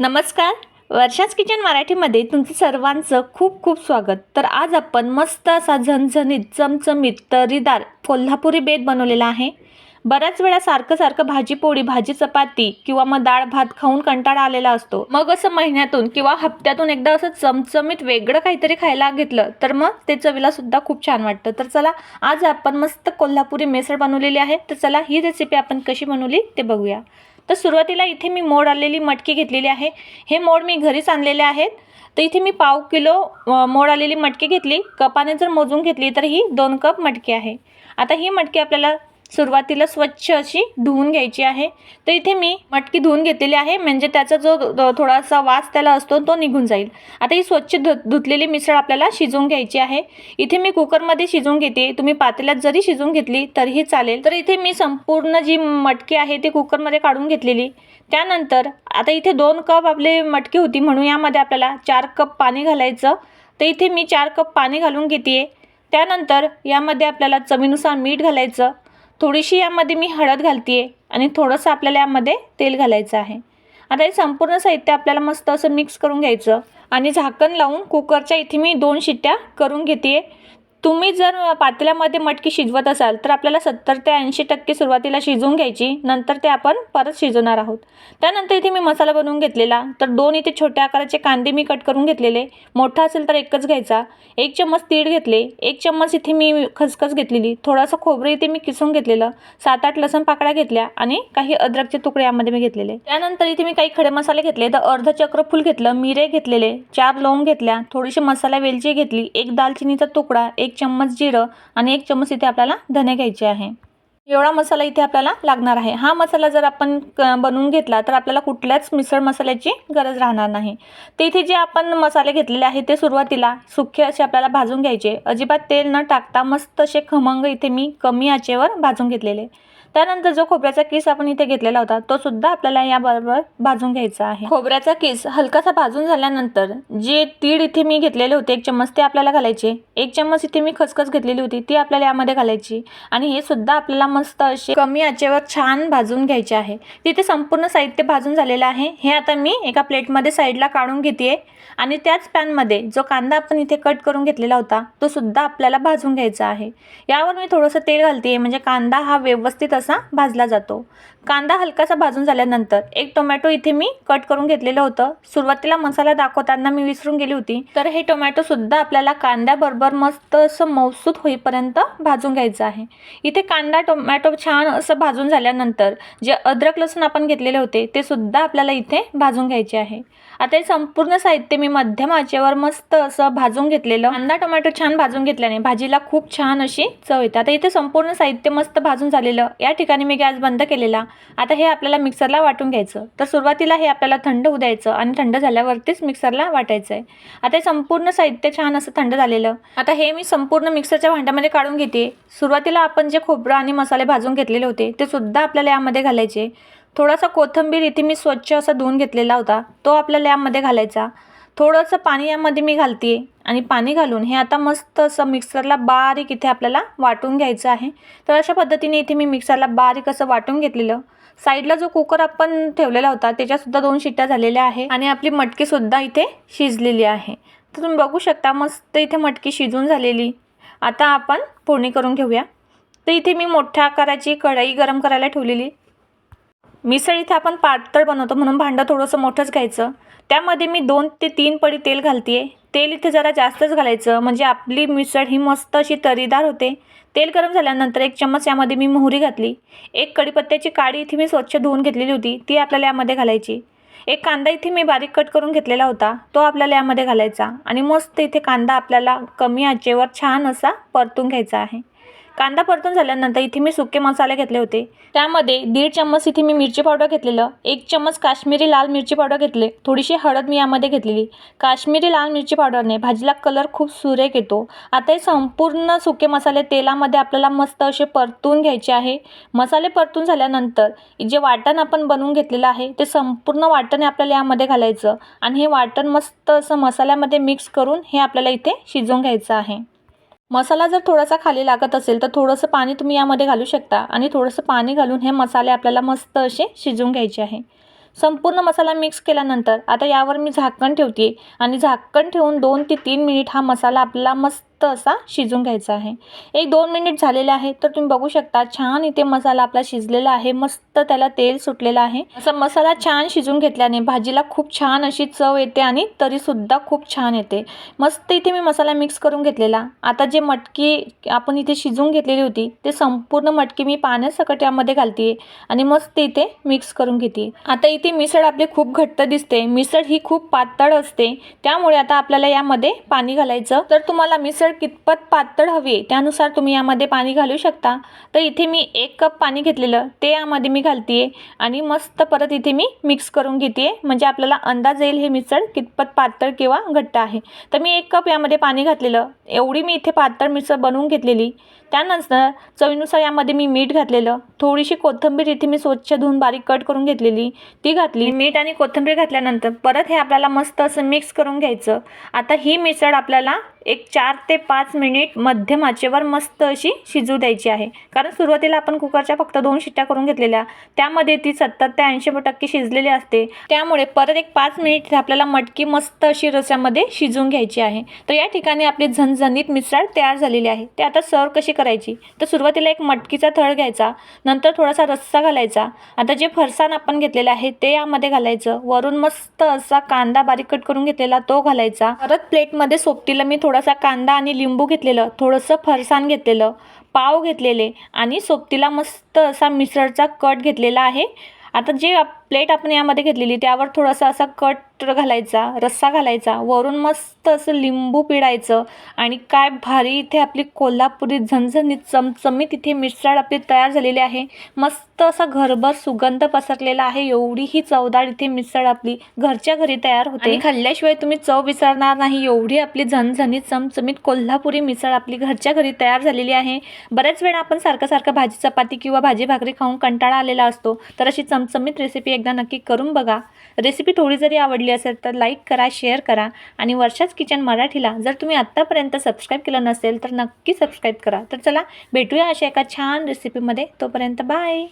नमस्कार. वर्षाच किचन मराठीमध्ये तुमचं सर्वांचं खूप खूप स्वागत. तर आज आपण मस्त असा झणझणीत चमचमीत तरीदार कोल्हापुरी बेत बनवलेला आहे. बऱ्याच वेळा सारखं सारखं भाजी पोळी भाजी चपाती किंवा मग डाळ भात खाऊन कंटाळा आलेला असतो. मग असं महिन्यातून किंवा हप्त्यातून एकदा असं चमचमीत वेगळं काहीतरी खायला घेतलं तर मग ते चवीला सुद्धा खूप छान वाटतं. तर चला आज आपण मस्त कोल्हापुरी मिसळ बनवलेली आहे. तर चला ही रेसिपी आपण कशी बनवली ते बघूया. तर सुरुवातीला इथे मी मोड आलेली मटकी घेतलेली आहे. हे मोड मी घरीच आणलेले आहेत. तर इथे मी पाव किलो मोड आलेली मटकी घेतली. कपाने जर मोजून घेतली तर ही दोन कप मटकी आहे. आता ही मटकी आपल्याला सुरुवातीला स्वच्छ अशी धुवून घ्यायची आहे. तर इथे मी मटकी धुवून घेतलेली आहे. म्हणजे त्याचा जो थोडासा वास त्याला असतो तो निघून जाईल. आता ही स्वच्छ धु धुतलेली मिसळ आपल्याला शिजवून घ्यायची आहे. इथे मी कुकरमध्ये शिजवून घेते. तुम्ही पातेल्यात जरी शिजवून घेतली तरीही चालेल. तर इथे मी संपूर्ण जी मटकी आहे ती कुकरमध्ये काढून घेतलेली. त्यानंतर आता इथे दोन कप आपले मटकी होती म्हणून यामध्ये आपल्याला चार कप पाणी घालायचं. तर इथे मी चार कप पाणी घालून घेते त्यानंतर यामध्ये आपल्याला चवीनुसार मीठ घालायचं. थोडीशी यामध्ये मी हळद घालते आहे आणि थोडंसं आपल्याला यामध्ये तेल घालायचं आहे. आता हे संपूर्ण साहित्य आपल्याला मस्त असं मिक्स करून घ्यायचं. आणि झाकण लावून कुकरच्या इथे मी दोन शिट्ट्या करून घेते तुम्ही जर पातेल्यामध्ये मटकी शिजवत असाल तर आपल्याला सत्तर ते ऐंशी टक्के सुरुवातीला शिजवून घ्यायची नंतर ते आपण परत शिजवणार आहोत. त्यानंतर इथे मी मसाला बनवून घेतलेला तर दोन इथे छोट्या आकाराचे कांदे मी कट करून घेतलेले मोठा असेल तर एकच घ्यायचा एक चम्मच तीळ घेतले एक चम्मच इथे मी खसखस घेतलेली थोडासा खोबरं इथे मी किसून घेतलेलं सात आठ लसण पाकळ्या घेतल्या आणि काही अद्रकचे तुकडे यामध्ये मी घेतलेले. त्यानंतर इथे मी काही खडे मसाले घेतले तर अर्ध चक्रफूल घेतलं मिरे घेतलेले चार लवंग घेतल्या थोडीशी मसाला वेलची घेतली एक दालचिनीचा तुकडा एक एक चम्मच जिरं आणि एक चम्मच इथे आपल्याला धने घ्यायचे आहे. एवढा मसाला इथे आपल्याला लागणार आहे. हा मसाला जर आपण क- बनवून घेतला तर आपल्याला कुठल्याच मिसळ मसाल्याची गरज राहणार नाही. ते इथे जे आपण मसाले घेतलेले आहे ते सुरुवातीला सुखे असे आपल्याला भाजून घ्यायचे. अजिबात तेल न टाकता मस्त असे खमंग इथे मी कमी आचेवर भाजून घेतलेले. त्यानंतर जो खोबऱ्याचा किस आपण इथे घेतलेला होता तो सुद्धा आपल्याला याबरोबर भाजून घ्यायचा आहे. खोबऱ्याचा किस हलकासा भाजून झाल्यानंतर जे तीळ इथे मी घेतलेले होते एक चम्मच ते आपल्याला घालायचे. एक चम्मच इथे मी खसखस घेतलेली होती ती आपल्याला यामध्ये घालायची. आणि हे सुद्धा आपल्याला मस्त असे कमी आचेवर छान भाजून घ्यायचे आहे. तिथे संपूर्ण साहित्य भाजून झालेलं आहे. हे आता मी एका प्लेटमध्ये साईडला काढून घेते आणि त्याच पॅनमध्ये जो कांदा आपण इथे कट करून घेतलेला होता तो सुद्धा आपल्याला भाजून घ्यायचा आहे. यावर मी थोडंसं तेल घालते म्हणजे कांदा हा व्यवस्थित असा भाजला जातो. कांदा हलकासा भाजून झाल्यानंतर एक टोमॅटो इथे मी कट करून घेतलेलं होतं. सुरुवातीला मसाला दाखवताना मी विसरून गेली होती. तर हे टोमॅटो सुद्धा आपल्याला कांद्याबरोबर मस्त असं मौसूत होईपर्यंत भाजून घ्यायचं आहे. इथे कांदा टोमॅटो छान असं भाजून झाल्यानंतर जे अद्रक लसूण आपण घेतलेले होते ते सुद्धा आपल्याला इथे भाजून घ्यायचे आहे. आता हे संपूर्ण साहित्य मी मध्यम आचेवर मस्त असं भाजून घेतलेलं. कांदा टोमॅटो छान भाजून घेतल्याने भाजीला खूप छान अशी चव येते. आता इथे संपूर्ण साहित्य मस्त भाजून झालेलं. या ठिकाणी मी गॅस बंद केलेला. आता हे आपल्याला मिक्सरला वाटून घ्यायचं. तर सुरुवातीला हे आपल्याला थंड होऊ द्यायचं आणि थंड झाल्यावरतीच मिक्सरला वाटायचं आहे आता हे संपूर्ण साहित्य छान असं थंड झालेलं. आता हे मी संपूर्ण मिक्सरच्या भांड्यामध्ये काढून घेते. सुरुवातीला आपण जे खोबरं आणि मसाले भाजून घेतलेले होते ते सुद्धा आपल्याला यामध्ये घालायचे. थोडासा कोथिंबीर इथे मी स्वच्छ असा धुवून घेतलेला होता. तो आपल्याला यामध्ये घालायचा. थोडंसं पाणी यामध्ये मी घालते आणि पाणी घालून हे आता मस्त असं मिक्सरला बारीक इथे आपल्याला वाटून घ्यायचं आहे. तर अशा पद्धतीने इथे मी मिक्सरला बारीक असं वाटून घेतलेलं. साईडला जो कुकर आपण ठेवलेला होता त्याच्यासुद्धा दोन शिट्ट्या झालेल्या आहे आणि आपली मटकीसुद्धा इथे शिजलेली आहे. तर तुम्ही बघू शकता मस्त इथे मटकी शिजून झालेली. आता आपण फोडणी करून घेऊया. तर इथे मी मोठ्या आकाराची कढई गरम करायला ठेवलेली. मिसळ इथे आपण पातळ बनवतो म्हणून भांडं थोडंसं मोठंच घ्यायचं. त्यामध्ये मी दोन ते तीन पडी तेल घालते तेल इथे जरा जास्तच घालायचं म्हणजे आपली मिसळ ही मस्त अशी तरीदार होते. तेल गरम झाल्यानंतर एक चम्मच यामध्ये मी मोहरी घातली. एक कढीपत्त्याची काडी इथे मी स्वच्छ धुवून घेतलेली होती ती आपल्याला यामध्ये घालायची. एक कांदा इथे मी बारीक कट करून घेतलेला होता तो आपल्याला यामध्ये घालायचा. आणि मस्त इथे कांदा आपल्याला कमी आचेवर छान असा परतून घ्यायचा आहे. कांदा परतून झाल्यानंतर इथे मी सुके मसाले घेतले होते. त्यामध्ये दीड चम्मच इथे मी मिरची पावडर घेतलेलं एक चम्मच काश्मीरी लाल मिरची पावडर घेतले थोडीशी हळद मी यामध्ये घेतलेली. काश्मीरी लाल मिरची पावडरने भाजीला कलर खूप सुरेख येतो. आता हे संपूर्ण सुके मसाले तेलामध्ये आपल्याला मस्त असे परतून घ्यायचे आहे. मसाले परतून झाल्यानंतर जे वाटण आपण बनवून घेतलेलं आहे ते संपूर्ण वाटण आपल्याला यामध्ये घालायचं आणि हे वाटण मस्त असं मसाल्यामध्ये मिक्स करून हे आपल्याला इथे शिजवून घ्यायचं आहे. मसाला जर थोडासा खाली लागत असेल तर थोडंसं पाणी तुम्ही यामध्ये घालू शकता. आणि थोडंसं पाणी घालून हे मसाले आपल्याला मस्त असे शिजवून घ्यायचे आहे. संपूर्ण मसाला मिक्स केल्यानंतर आता यावर मी झाकण ठेवते आणि झाकण ठेवून दोन ते तीन मिनिट हा मसाला आपल्याला मस्त असा शिजून घ्यायचा आहे. एक दोन मिनिट झालेले आहे तर तुम्ही बघू शकता छान इथे मसाला आपला शिजलेला आहे मस्त त्याला तेल सुटलेलं आहे. असं मसाला छान शिजून घेतल्याने भाजीला खूप छान अशी चव येते आणि तरीसुद्धा खूप छान येते. मस्त इथे मी मसाला मिक्स करून घेतलेला. आता जे मटकी आपण इथे शिजवून घेतलेली होती ते संपूर्ण मटकी मी पाण्यासकट यामध्ये घालते आणि मस्त इथे मिक्स करून घेते आता इथे मिसळ आपली खूप घट्ट दिसते. मिसळ ही खूप पातळ असते. त्यामुळे आता आपल्याला यामध्ये पाणी घालायचं. तर तुम्हाला मिसळ कितपत पातळ हवी आहे त्यानुसार तुम्ही यामध्ये पाणी घालू शकता. तर इथे मी एक कप पाणी घेतलेलं ते यामध्ये मी घालते आहे आणि मस्त परत इथे मी मिक्स करून घेते आहे म्हणजे आपल्याला अंदाज येईल हे मिसळ कितपत पातळ किंवा घट्ट आहे. तर मी एक कप यामध्ये पाणी घातलेलं एवढी मी इथे पातळ मिसळ बनवून घेतलेली. त्यानंतर चवीनुसार यामध्ये मी मीठ घातलेलं थोडीशी कोथिंबीर इथे मी स्वच्छ धुवून बारीक कट करून घेतलेली ती घातली. मीठ आणि कोथिंबीर घातल्यानंतर परत हे आपल्याला मस्त असं मिक्स करून घ्यायचं. आता ही मिसळ आपल्याला एक चार ते पाच मिनिट मध्यम आचेवर मस्त अशी शिजू द्यायची आहे. कारण सुरुवातीला आपण कुकरच्या फक्त दोन शिट्ट्या करून घेतलेल्या त्यामध्ये ती सत्तर ते ऐंशी टक्के शिजलेली असते. त्यामुळे परत एक पाच मिनिट आपल्याला मटकी मस्त अशी रस्यामध्ये शिजवून घ्यायची आहे. तर या ठिकाणी आपली झणझणीत मिसळ तयार झालेली आहे. ते आता सर्व कशी करायची? तर सुरुवातीला एक मटकीचा थळ घ्यायचा नंतर थोडासा रस्सा घालायचा. आता जे फरसाण आपण घेतलेलं आहे ते यामध्ये घालायचं. वरून मस्त असा कांदा बारीक कट करून घेतलेला तो घालायचा. परत प्लेटमध्ये सोबतीला मी थोडासा कांदा आणि लिंबू घेतलेलं थोडंसं फरसाण घेतलेलं पाव घेतलेले आणि सोबतीला मस्त असा मिसळचा कट घेतलेला आहे. आता जे आप- प्लेट आपण यामध्ये घेतलेली त्यावर थोडासा असा कट घालायचा रस्सा घालायचा वरून मस्त असं लिंबू पिळायचं आणि काय भारी इथे आपली कोल्हापुरी झणझणीत चमचमीत इथे मिसळ आपली तयार झालेली आहे. मस्त असा घरभर सुगंध पसरलेला आहे. एवढी ही चवदार इथे मिसळ आपली घरच्या घरी तयार होते. खाल्ल्याशिवाय तुम्ही चव विसरणार नाही. एवढी आपली झणझणीत चमचमीत कोल्हापुरी मिसळ आपली घरच्या घरी तयार झालेली आहे. बऱ्याच वेळा आपण सारखं सारखं भाजी चपाती किंवा भाजी भाकरी खाऊन कंटाळा आलेला असतो. तर अशी चमचमीत रेसिपी एकदा नक्की करून बघा. रेसिपी थोडी जरी आवडली असेल तर लाईक करा शेअर करा आणि वर्षाच किचन मराठीला जर तुम्ही आत्तापर्यंत सबस्क्राईब केलं नसेल तर नक्की सबस्क्राईब करा. तर चला भेटूया अशा एका छान रेसिपीमध्ये तोपर्यंत बाय